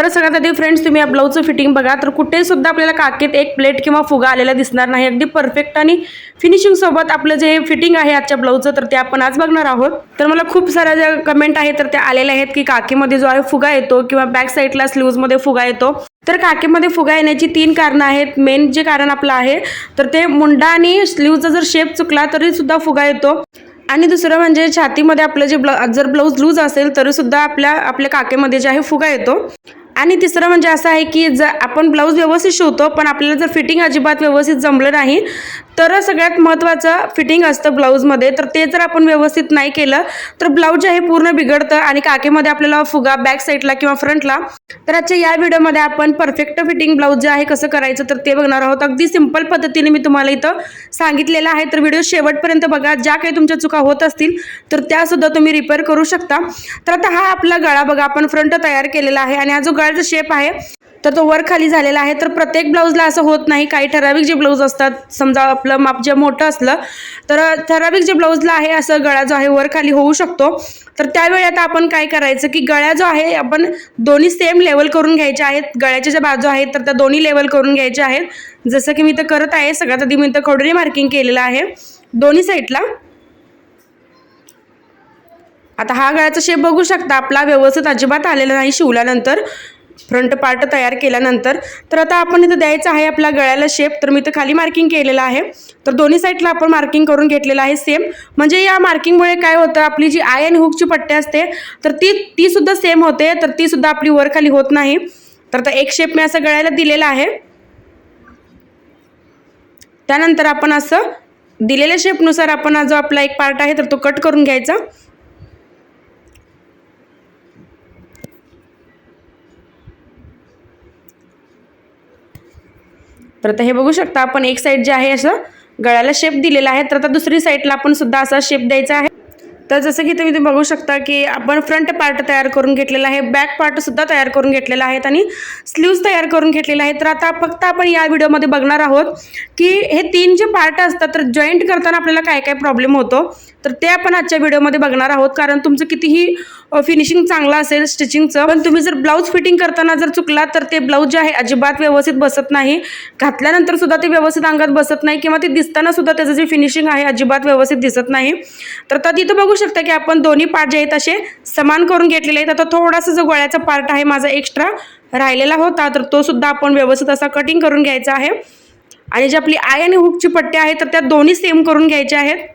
तर सगळ्यात आधी फ्रेंड्स तुम्ही या ब्लाऊजचं फिटिंग बघा. तर कुठेही सुद्धा आपल्याला काकेत एक प्लेट किंवा फुगा आलेला दिसणार नाही. अगदी परफेक्ट आणि फिनिशिंग सोबत आपलं जे फिटिंग आहे आजच्या ब्लाऊजचं तर ते आपण आज बघणार आहोत. तर मला खूप साऱ्या ज्या कमेंट आहेत तर त्या आलेल्या आहेत की काकेमध्ये जो आहे फुगा येतो किंवा बॅक साईडला स्लीवमध्ये फुगा येतो. तर काकेमध्ये फुगा येण्याची तीन कारणं आहेत. मेन जे कारण आपलं आहे तर ते मुंडा आणि स्लीवचा जर शेप चुकला तरी सुद्धा फुगा येतो. आणि दुसरं म्हणजे छातीमध्ये आपलं जे ब्ला जर ब्लाऊज लूज असेल तरीसुद्धा आपल्या आपल्या काकेमध्ये जे आहे फुगा येतो. आणि तिसरं म्हणजे असं आहे की जर आपण ब्लाऊज व्यवस्थित शिवतो पण आपल्याला जर फिटिंग अजिबात व्यवस्थित जमलं नाही तर सगळ्यात महत्त्वाचं फिटिंग असतं ब्लाऊजमध्ये तर ते जर आपण व्यवस्थित नाही केलं तर ब्लाऊज आहे पूर्ण बिघडतं आणि काकेमध्ये आपल्याला फुगा बॅक साईडला किंवा फ्रंटला तर आजच्या या व्हिडिओमध्ये आपण परफेक्ट फिटिंग ब्लाऊज जे आहे कसं करायचं तर ते बघणार आहोत. अगदी सिंपल पद्धतीने मी तुम्हाला इथं सांगितलेलं आहे. तर व्हिडिओ शेवटपर्यंत बघा. ज्या काही तुमच्या चुका होत असतील तर त्यासुद्धा तुम्ही रिपेअर करू शकता. तर आता हा आपला गळा बघा. आपण फ्रंट तयार केलेला आहे आणि हा जो गळ्याचा शेप आहे. तर तो वर खाली झालेला आहे. तर प्रत्येक ब्लाऊजला असं होत नाही. काही ठराविक जे ब्लाऊज असतात समजा आपलं माप जे मोठं असलं तर ठराविक जे ब्लाऊजला आहे असं गळा जो आहे वर खाली होऊ शकतो. तर त्यावेळी आता आपण काय करायचं की गळ्या जो आहे आपण दोन्ही सेम लेवल करून घ्यायच्या आहेत. गळ्याच्या ज्या बाजू आहेत तर त्या दोन्ही लेवल करून घ्यायच्या आहेत. जसं की मी इथं करत आहे सगळ्यात आधी मी इथं खडोरी मार्किंग केलेलं आहे. दोन्ही साईडला आता हा गळ्याचा शेप बघू शकता. आपला व्यवस्थित अजिबात आलेला नाही शिवल्यानंतर. फ्रंट पार्ट तयार केल्यानंतर तर आता आपण इथं द्यायचं आहे आपला गळ्याला शेप तर मी इथं खाली मार्किंग केलेलं आहे. तर दोन्ही साईडला आपण मार्किंग करून घेतलेलं आहे सेम म्हणजे या मार्किंगमुळे काय होतं आपली जी आय आणि हुकची पट्टी असते तर ती ती सुद्धा सेम होते तर ती सुद्धा आपली वर खाली होत नाही. तर आता एक शेप मी असं गळ्याला दिलेला आहे. त्यानंतर आपण असं दिलेल्या शेपनुसार आपण जो आपला एक पार्ट आहे तर तो कट करून घ्यायचा. तर आता हे बघू शकता आपण एक साईड जे आहे असं गळ्याला शेप दिलेला आहे. तर आता दुसरी साईडला आपण सुद्धा असा शेप द्यायचा आहे. तर जसं की तुम्ही बघू शकता की आपण फ्रंट पार्ट तयार करून घेतलेला आहे बॅक पार्टसुद्धा तयार करून घेतलेला आहे आणि स्लीव्ज तयार करून घेतलेला आहे तर आता फक्त आपण या व्हिडिओमध्ये बघणार आहोत की हे तीन जे पार्ट असतात तर जॉईंट करताना आपल्याला काय काय प्रॉब्लेम होतो तर ते आपण आजच्या व्हिडिओमध्ये बघणार आहोत. कारण तुमचं कितीही फिनिशिंग चांगलं असेल स्टिचिंगचं पण तुम्ही जर ब्लाऊज फिटिंग करताना जर चुकला तर ते ब्लाऊज जे आहे अजिबात व्यवस्थित बसत नाही. घातल्यानंतर सुद्धा ते व्यवस्थित अंगात बसत नाही किंवा ते दिसताना सुद्धा त्याचं जे फिनिशिंग आहे अजिबात व्यवस्थित दिसत नाही. तर आता तिथं बघू शकता की आपण दोन्ही पार्ट जे आहेत असे समान करून घेतलेले आहेत. आता थोडासा जो गोळ्याचा पार्ट आहे माझा एक्स्ट्रा राहिलेला होता तर तो सुद्धा आपण व्यवस्थित असा कटिंग करून घ्यायचा आहे. आणि जी आपली आय आणि हुकची पट्टी आहे तर त्या दोन्ही सेम करून घ्यायच्या आहेत.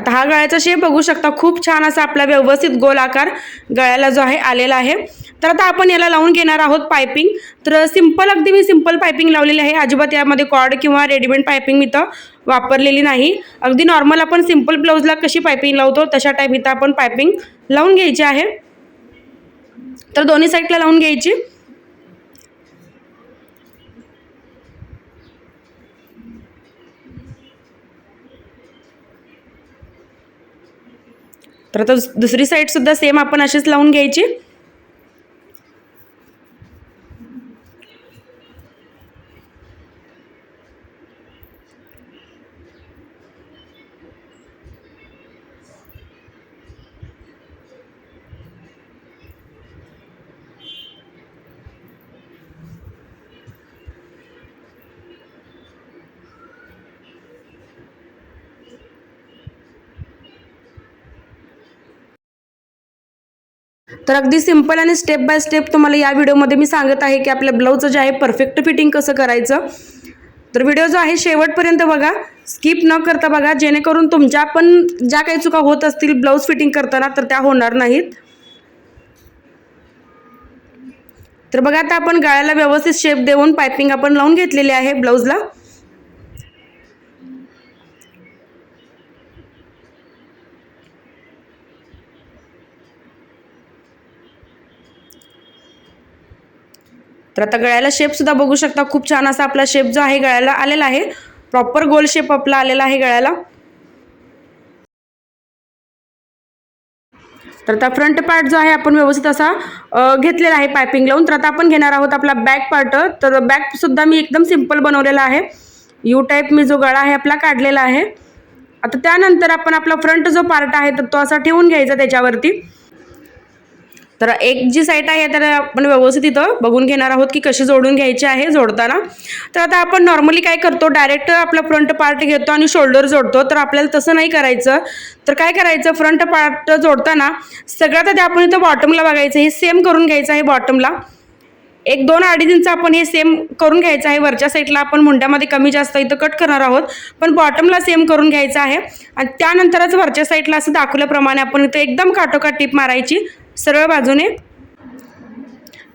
आता हा गळ्याचा शेप बघू शकता. खूप छान असा आपला व्यवस्थित गोल आकार गळ्याला जो आहे आलेला आहे. तर आता आपण याला लावून घेणार आहोत पायपिंग तर सिंपल अगदी मी सिंपल पायपिंग लावलेली आहे. अजिबात यामध्ये कॉर्ड किंवा रेडीमेड पायपिंग मी तर वापरलेली नाही. अगदी नॉर्मल आपण सिंपल ब्लाऊजला कशी पायपिंग लावतो तशा टाईप इथं आपण पायपिंग लावून घ्यायची आहे. तर दोन्ही साईडला लावून घ्यायची. तर आता दुसरी साईडसुद्धा सेम आपण अशीच लावून घ्यायची. तर अगदी सिंपल आणि स्टेप बाय स्टेप तुम्हाला या व्हिडिओमध्ये मी सांगत आहे की आपल्या ब्लाऊजचं जे आहे परफेक्ट फिटिंग कसं करायचं. तर व्हिडिओ जो आहे शेवटपर्यंत बघा. स्किप न करता बघा. जेणेकरून तुमच्या पण ज्या काही चुका होत असतील ब्लाऊज फिटिंग करताना तर त्या होणार नाहीत. तर बघा आता आपण गाळ्याला व्यवस्थित शेप देऊन पायपिंग आपण लावून घेतलेली आहे ब्लाऊजला. तर आता गळ्याला शेपसुद्धा बघू शकता. खूप छान असा आपला शेप जो आहे गळ्याला आलेला आहे. प्रॉपर गोल शेप आपला आलेला आहे गळ्याला. तर आता फ्रंट पार्ट जो आहे आपण व्यवस्थित असा घेतलेला आहे पायपिंग लावून. तर आता आपण घेणार आहोत आपला बॅक पार्ट तर बॅक सुद्धा मी एकदम सिंपल बनवलेला आहे. यू टाईप मी जो गळा आहे आपला काढलेला आहे. आता त्यानंतर आपण आपला फ्रंट जो पार्ट आहे तर तो असा ठेवून घ्यायचा त्याच्यावरती. तर एक जी साईट आहे तर आपण व्यवस्थित इथं बघून घेणार आहोत की कशी जोडून घ्यायची आहे जोडताना. तर आता आपण नॉर्मली काय करतो डायरेक्ट आपला फ्रंट पार्ट घेतो आणि शोल्डर जोडतो. तर आपल्याला तसं नाही करायचं. तर काय करायचं फ्रंट पार्ट जोडताना सगळ्यात आधी आपण इथं बॉटमला बघायचं. हे सेम करून घ्यायचं आहे बॉटमला एक दोन अडीच इंच आपण हे सेम करून घ्यायचं आहे. वरच्या साईडला आपण मुंड्यामध्ये कमी जास्त इथं कट करणार आहोत. पण बॉटमला सेम करून घ्यायचं आहे. आणि त्यानंतरच वरच्या साईडला असं दाखवल्याप्रमाणे आपण इथं एकदम काटोकाट टीप मारायची. सरळ बाजूने.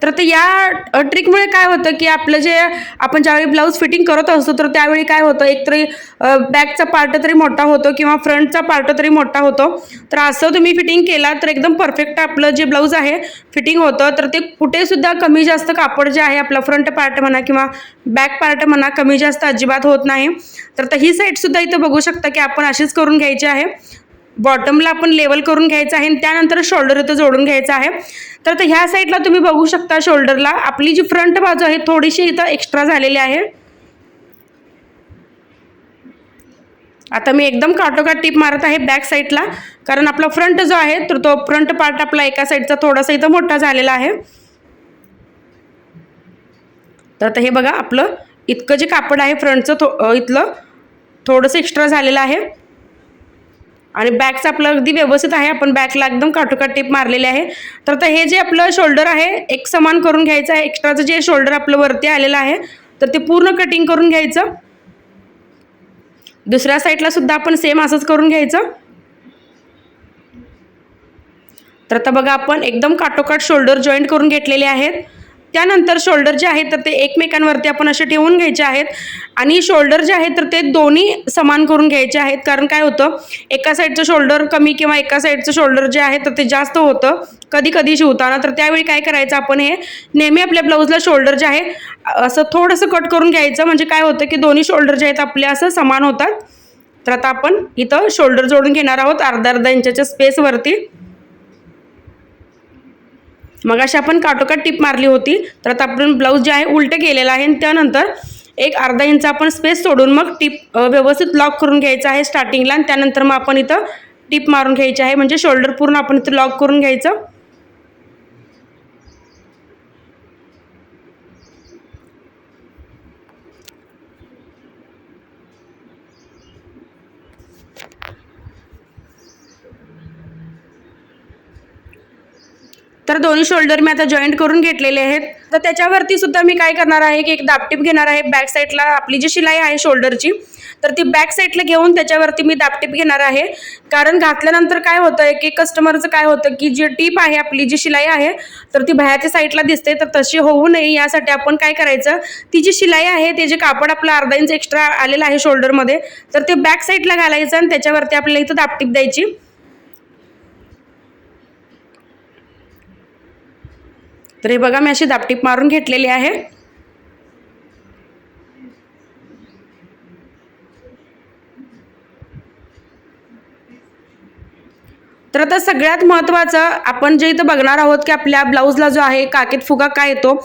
तर ते या ट्रिकमुळे काय होतं की आपलं जे आपण ज्यावेळी ब्लाऊज फिटिंग करत असतो तर त्यावेळी काय होतं एकतरी बॅकचा पार्ट तरी मोठा होतो किंवा फ्रंटचा पार्ट तरी मोठा होतो. तर असं तुम्ही फिटिंग केला तर एकदम परफेक्ट आपलं जे ब्लाऊज आहे फिटिंग होतं. तर ते कुठेसुद्धा कमी जास्त कापड जे आहे आपलं फ्रंट पार्ट म्हणा किंवा बॅक पार्ट म्हणा कमी जास्त अजिबात होत नाही. तर ही साईडसुद्धा इथं बघू शकता की आपण अशीच करून घ्यायची आहे. बॉटमला आपण लेवल करून घ्यायचं आहे आणि त्यानंतर शोल्डर इथं जोडून घ्यायचं आहे. तर आता ह्या साईडला तुम्ही बघू शकता शोल्डरला आपली जी फ्रंट बाजू आहे थोडीशी इथं एक्स्ट्रा झालेली आहे. आता मी एकदम काटोकाट टीप मारत आहे बॅक साईडला कारण आपला फ्रंट जो आहे तर तो फ्रंट पार्ट आपला एका साईडचा थोडासा इथं मोठा झालेला आहे. तर आता हे बघा आपलं इतकं जे कापड आहे फ्रंटचं थो इथलं थोडंसं एक्स्ट्रा झालेलं आहे. आणि बॅकचं आपलं अगदी व्यवस्थित आहे. आपण बॅकला एकदम काटोकाट टेप मारलेली आहे. तर आता हे जे आपलं शोल्डर आहे एक समान करून घ्यायचं आहे. एक्स्ट्राचं जे शोल्डर आपलं वरती आलेलं आहे तर ते पूर्ण कटिंग करून घ्यायचं. दुसऱ्या साईडला सुद्धा आपण सेम असंच करून घ्यायचं. तर आता बघा आपण एकदम काटोकाट शोल्डर जॉईंट करून घेतलेले आहेत. त्यानंतर शोल्डर जे आहेत तर ते एकमेकांवरती आपण असे ठेवून घ्यायचे आहेत. आणि शोल्डर जे आहेत तर ते दोन्ही समान करून घ्यायचे आहेत. कारण काय होतं एका साईडचं शोल्डर कमी किंवा एका साईडचं शोल्डर जे आहे तर ते जास्त होतं. कधी कधी शिवताना तर त्यावेळी काय करायचं आपण हे नेहमी आपल्या ब्लाऊजला शोल्डर जे आहे असं थोडंसं कट करून घ्यायचं. म्हणजे काय होतं की दोन्ही शोल्डर जे आहेत आपले असं समान होतात. तर आता आपण इथं शोल्डर जोडून घेणार आहोत. अर्धा अर्धा इंचाच्या स्पेसवरती मग अशी आपण काटोकाट टीप मारली होती तर आता आपण ब्लाऊज जे आहे उलटं केलेलं आहे आणि त्यानंतर एक अर्धा इंच आपण स्पेस सोडून मग टीप व्यवस्थित लॉक करून घ्यायचं आहे स्टार्टिंगला आणि त्यानंतर मग आपण इथं टीप मारून घ्यायची आहे. म्हणजे शोल्डर पूर्ण आपण इथं लॉक करून घ्यायचं. तर दोन्ही शोल्डर मी आता जॉईंट करून घेतलेले आहेत. तर त्याच्यावरती सुद्धा मी काय करणार आहे की एक दापटीप घेणार आहे. बॅक साईडला आपली जी शिलाई आहे शोल्डरची तर ती बॅक साईडला घेऊन त्याच्यावरती मी दापटीप घेणार आहे. कारण घातल्यानंतर काय होतं आहे की कस्टमरचं काय होतं की जी टीप आहे आपली जी शिलाई आहे तर ती बाहेरच्या साईडला दिसते. तर तशी होऊ नये. यासाठी आपण काय करायचं ती जी शिलाई आहे ते जे कापड आपलं अर्धा इंच एक्स्ट्रा आलेलं आहे शोल्डरमध्ये तर ते बॅक साईडला घालायचं आणि त्याच्यावरती आपल्याला इथं दापटीप द्यायची. तर हे बघा मी अशी दापटीप मारून घेतलेली आहे. तर आता सगळ्यात महत्त्वाचं आपण जे इथं बघणार आहोत की आपल्या ब्लाऊजला जो आहे काकेत फुगा काय येतो?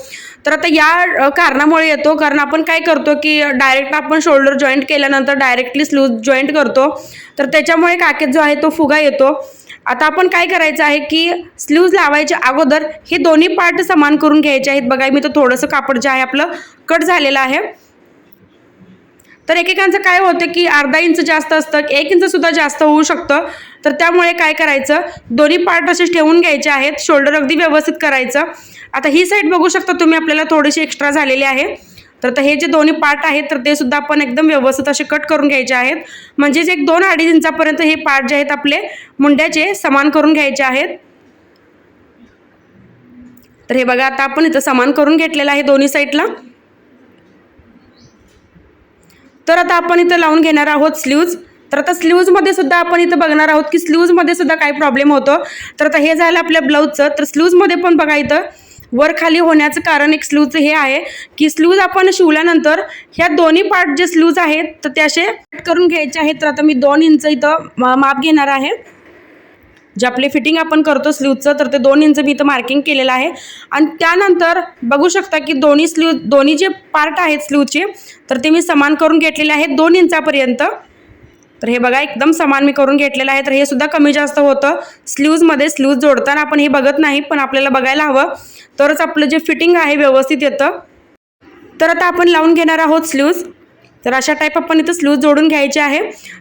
तर आता या कारणामुळे येतो कारण आपण काय करतो की डायरेक्ट आपण शोल्डर जॉईंट केल्यानंतर डायरेक्टली स्लूज जॉईंट करतो. तर त्याच्यामुळे काकेत जो आहे तो फुगा येतो. आता आपण काय करायचं आहे की स्लीव्ज लावायच्या अगोदर हे दोन्ही पार्ट समान करून घ्यायचे आहेत. बघा मी तर थोडंसं कापड जे आहे आपलं कट झालेलं आहे. तर एकेकांचं काय होतं की अर्धा इंच जास्त असतं एक इंचसुद्धा जास्त होऊ शकतं. तर त्यामुळे काय करायचं? दोन्ही पार्ट असे ठेवून घ्यायचे आहेत. शोल्डर अगदी व्यवस्थित करायचं. आता ही साईड बघू शकता तुम्ही आपल्याला थोडीशी एक्स्ट्रा झालेली आहे. तर हे जे दोन्ही पार्ट आहेत तर ते सुद्धा आपण एकदम व्यवस्थित असे कट करून घ्यायचे आहेत. म्हणजेच एक दोन अडीच इंचापर्यंत हे पार्ट जे आहेत आपले मुंड्याचे समान करून घ्यायचे आहेत. तर हे बघा आता आपण इथं समान करून घेतलेलं आहे दोन्ही साईडला तर आता आपण इथं लावून घेणार आहोत स्लीव्ज तर आता स्लीव्जमध्ये सुद्धा आपण इथं बघणार आहोत की स्लीव्जमध्ये सुद्धा काय प्रॉब्लेम होतो. तर आता हे झालं आपल्या ब्लाऊजचं तर स्लीव्जमध्ये पण बघा इथं वर खाली होण्याचं कारण एक स्लूज हे आहे की स्लूज आपण शिवल्यानंतर ह्या दोन्ही पार्ट जे स्लूज आहेत तर ते असे कट करून घ्यायचे आहेत. तर आता मी दोन इंच इथं माप घेणार आहे. जे आपले फिटिंग आपण करतो स्लीवचं तर ते दोन इंच मी इथं मार्किंग केलेलं आहे. आणि त्यानंतर बघू शकता की दोन्ही स्लीव दोन्ही जे पार्ट आहेत स्लीवचे तर ते मी समान करून घेतलेले आहेत दोन इंचापर्यंत तर हे बघा एकदम समान मी करून घेतलेलं आहे. तर हे सुद्धा कमी जास्त होतं. स्लीव्जमध्ये स्लीव्ज जोडताना आपण हे बघत नाही पण आपल्याला बघायला हवं. तरच आपलं जे फिटिंग आहे व्यवस्थित येतं. तर आता आपण लावून घेणार आहोत स्लीव्ज तर अशा टाईप आपण इथं स्लूज जोडून घ्यायचे आहे.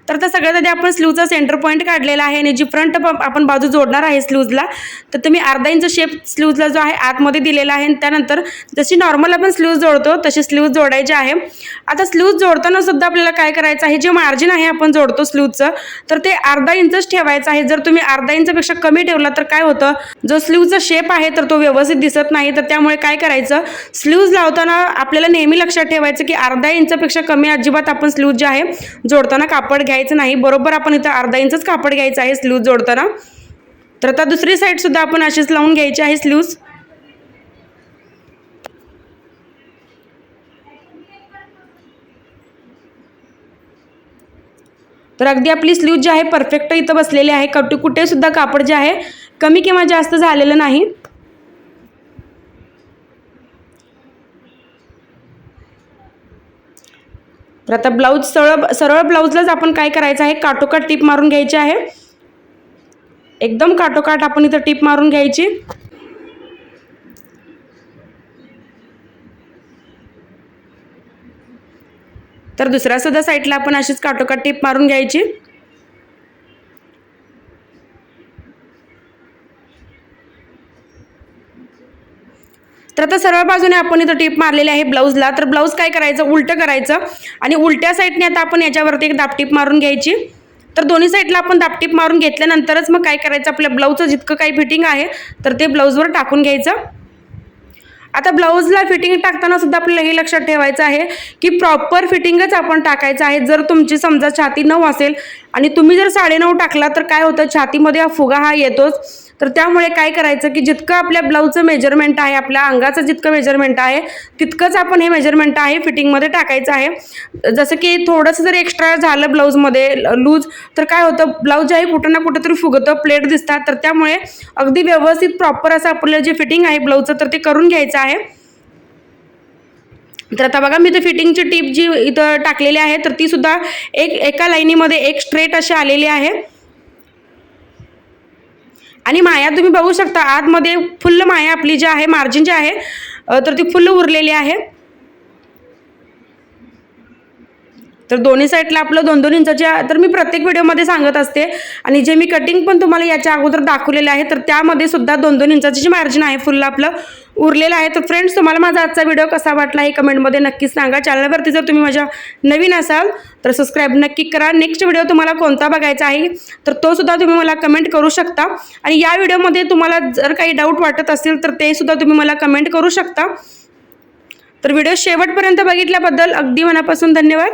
तर आता सगळ्यात आधी आपण स्लूचा सेंटर पॉईंट काढलेला आहे आणि जी फ्रंट आपण बाजू जोडणार आहे स्लूजला तर तुम्ही अर्धा इंच शेप स्लूजला जो आहे आतमध्ये दिलेला आहे. आणि त्यानंतर जशी नॉर्मल आपण स्लूज जोडतो तशी स्लूज जोडायची आहे. आता स्लूज जोडताना सुद्धा आपल्याला काय करायचं आहे जे मार्जिन आहे आपण जोडतो स्लूजचं तर ते अर्धा इंचच ठेवायचं आहे. जर तुम्ही अर्धा इंचपेक्षा कमी ठेवला तर काय होतं? जो स्लूजचा शेप आहे तर तो व्यवस्थित दिसत नाही. तर त्यामुळे काय करायचं? स्लूज लावताना आपल्याला नेहमी लक्षात ठेवायचं की अर्धा इंचपेक्षा कमी अजिबात आपण स्लूज जे आहे जोडताना कापड घ्यायचं नाही. बरोबर आपण इथं अर्धा इंचच कापड घ्यायचं आहे स्लूज जोडताना. तर आता दुसरी साईडसुद्धा आपण अशीच लावून घ्यायची आहे स्लूज. तर अगदी आपली स्लीव जी आहे परफेक्ट इथं बसलेली आहे. कटू कुठे सुद्धा कापड जे आहे कमी किंवा जास्त झालेलं नाही. तर आता ब्लाऊज सरळ सरळ ब्लाऊजलाच आपण काय करायचं आहे? काटोकाट टीप मारून घ्यायची आहे. एकदम काटोकाट आपण इथं टीप मारून घ्यायची. तर दुसऱ्या सुद्धा साईडला आपण अशीच काटोकाट टीप मारून घ्यायची. तर आता सर्व बाजूने आपण इथं टीप मारलेली आहे ब्लाऊजला. तर ब्लाऊज काय करायचं? उलटं करायचं. आणि उलट्या साईडने आता आपण याच्यावरती एक दापटीप मारून घ्यायची. तर दोन्ही साईडला आपण दापटीप मारून घेतल्यानंतरच मग काय करायचं? आपल्या ब्लाऊजचं जितकं काही फिटिंग आहे तर ते ब्लाऊजवर टाकून घ्यायचं. आता ब्लाऊजला फिटिंग टाकताना सुद्धा आपल्याला हे लक्षात ठेवायचं आहे की प्रॉपर फिटिंगच आपण टाकायचं आहे. जर तुमची समजा छाती नऊ असेल आणि तुम्ही जर साडेनऊ टाकला तर काय होतं? छातीमध्ये हा फुगा हा येतोच. तर त्यामुळे काय करायचं की जितकं आपल्या ब्लाऊजचं मेजरमेंट आहे आपल्या अंगाचं जितकं मेजरमेंट आहे तितकंच आपण हे मेजरमेंट आहे फिटिंगमध्ये टाकायचं आहे. जसं की थोडंसं जर एक्स्ट्रा झालं ब्लाऊजमध्ये लूज तर काय होतं ब्लाऊज जे आहे कुठं ना कुठं तरी फुगतं प्लेट दिसतात. तर त्यामुळे अगदी व्यवस्थित प्रॉपर असं आपलं जे फिटिंग आहे ब्लाऊजचं तर ते करून घ्यायचं आहे. तर आता बघा मी इथं फिटिंगची टीप जी इथं टाकलेली आहे तर ती सुद्धा एक एका लाईनीमध्ये एक स्ट्रेट अशी आलेली आहे. आणि माया तुम्ही बघू शकता आतमध्ये फुल्ल माया आपली जी आहे मार्जिन जे आहे तर ती फुल्ल उरलेली आहे. तर दोन्ही साईडला आपलं दोन दोन इंचाच्या तर मी प्रत्येक व्हिडिओमध्ये सांगत असते. आणि जे मी कटिंग पण तुम्हाला याच्या अगोदर दाखवलेले आहे तर त्यामध्ये सुद्धा दोन दोन इंचाची जी मार्जिन आहे फुल्ल आपलं उरलेलं आहे. तर फ्रेंड्स तुम्हाला माझा आजचा व्हिडिओ कसा वाटला हे कमेंटमध्ये नक्कीच सांगा. चॅनलवरती जर तुम्ही माझ्या नवीन असाल तर सबस्क्राईब नक्की करा. नेक्स्ट व्हिडिओ तुम्हाला कोणता बघायचा आहे तर तो सुद्धा तुम्ही मला कमेंट करू शकता. आणि या व्हिडिओमध्ये तुम्हाला जर काही डाऊट वाटत असेल तर ते सुद्धा तुम्ही मला कमेंट करू शकता. तर व्हिडिओ शेवटपर्यंत बघितल्याबद्दल अगदी मनापासून धन्यवाद.